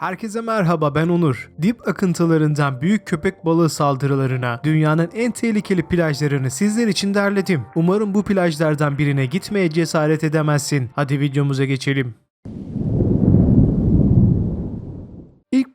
Herkese merhaba ben Onur. Dip akıntılarından büyük köpek balığı saldırılarına, dünyanın en tehlikeli plajlarını sizler için derledim. Umarım bu plajlardan birine gitmeye cesaret edemezsin. Hadi videomuza geçelim.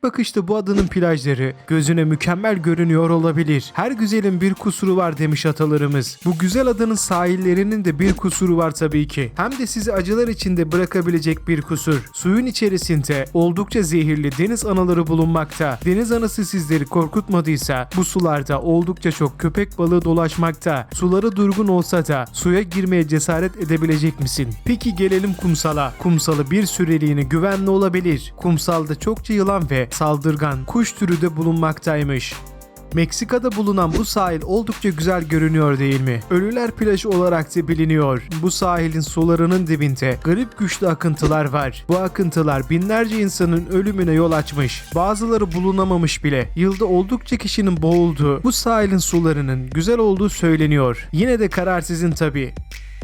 Bakışta bu adanın plajları gözüne mükemmel görünüyor olabilir. Her güzelin bir kusuru var demiş atalarımız. Bu güzel adanın sahillerinin de bir kusuru var tabii ki. Hem de sizi acılar içinde bırakabilecek bir kusur. Suyun içerisinde oldukça zehirli deniz anaları bulunmakta. Deniz anası sizleri korkutmadıysa bu sularda oldukça çok köpek balığı dolaşmakta. Suları durgun olsa da suya girmeye cesaret edebilecek misin? Peki gelelim kumsala. Kumsalı bir süreliğine güvenli olabilir. Kumsalda çokça yılan ve saldırgan kuş türü de bulunmaktaymış. Meksika'da bulunan bu sahil oldukça güzel görünüyor değil mi? Ölüler plajı olarak da biliniyor. Bu sahilin sularının dibinde garip güçlü akıntılar var. Bu akıntılar binlerce insanın ölümüne yol açmış. Bazıları bulunamamış bile. Yılda oldukça kişinin boğulduğu bu sahilin sularının güzel olduğu söyleniyor. Yine de karar sizin tabi.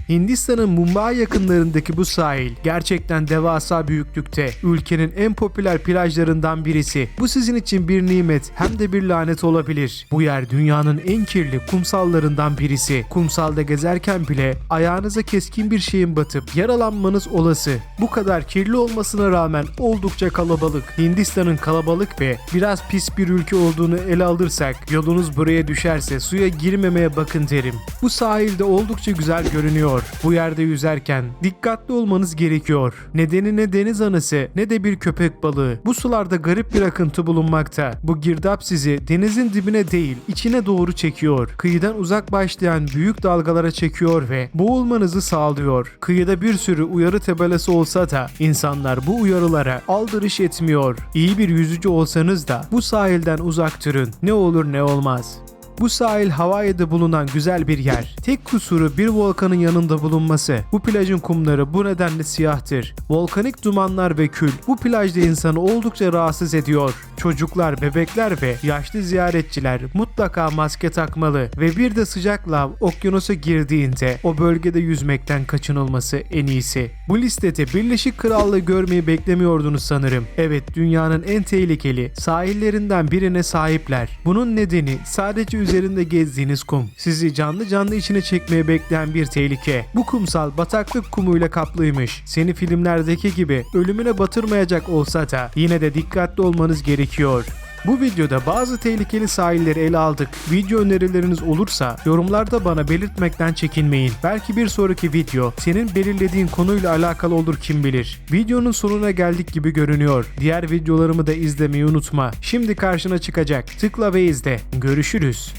Hindistan'ın Mumbai yakınlarındaki bu sahil gerçekten devasa büyüklükte. Ülkenin en popüler plajlarından birisi. Bu sizin için bir nimet hem de bir lanet olabilir. Bu yer dünyanın en kirli kumsallarından birisi. Kumsalda gezerken bile ayağınıza keskin bir şeyin batıp yaralanmanız olası. Bu kadar kirli olmasına rağmen oldukça kalabalık. Hindistan'ın kalabalık ve biraz pis bir ülke olduğunu ele alırsak yolunuz buraya düşerse suya girmemeye bakın derim. Bu sahilde oldukça güzel görünüyor. Bu yerde yüzerken dikkatli olmanız gerekiyor. Nedeni ne deniz anası ne de bir köpek balığı. Bu sularda garip bir akıntı bulunmakta. Bu girdap sizi denizin dibine değil içine doğru çekiyor. Kıyıdan uzak başlayan büyük dalgalara çekiyor ve boğulmanızı sağlıyor. Kıyıda bir sürü uyarı tabelası olsa da insanlar bu uyarılara aldırış etmiyor. İyi bir yüzücü olsanız da bu sahilden uzak durun. Ne olur ne olmaz. Bu sahil Hawaii'de bulunan güzel bir yer. Tek kusuru bir volkanın yanında bulunması. Bu plajın kumları bu nedenle siyahtır. Volkanik dumanlar ve kül bu plajda insanı oldukça rahatsız ediyor. Çocuklar, bebekler ve yaşlı ziyaretçiler mutlaka maske takmalı ve bir de sıcak lav okyanusa girdiğinde o bölgede yüzmekten kaçınılması en iyisi. Bu listede Birleşik Krallığı görmeyi beklemiyordunuz sanırım. Evet dünyanın en tehlikeli sahillerinden birine sahipler. Bunun nedeni sadece üzerinde gezdiğiniz kum. Sizi canlı canlı içine çekmeye bekleyen bir tehlike. Bu kumsal bataklık kumuyla kaplıymış. Seni filmlerdeki gibi ölümüne batırmayacak olsa da yine de dikkatli olmanız gerekiyor. Bu videoda bazı tehlikeli sahilleri ele aldık. Video önerileriniz olursa yorumlarda bana belirtmekten çekinmeyin. Belki bir sonraki video senin belirlediğin konuyla alakalı olur kim bilir. Videonun sonuna geldik gibi görünüyor. Diğer videolarımı da izlemeyi unutma. Şimdi karşına çıkacak. Tıkla ve izle. Görüşürüz.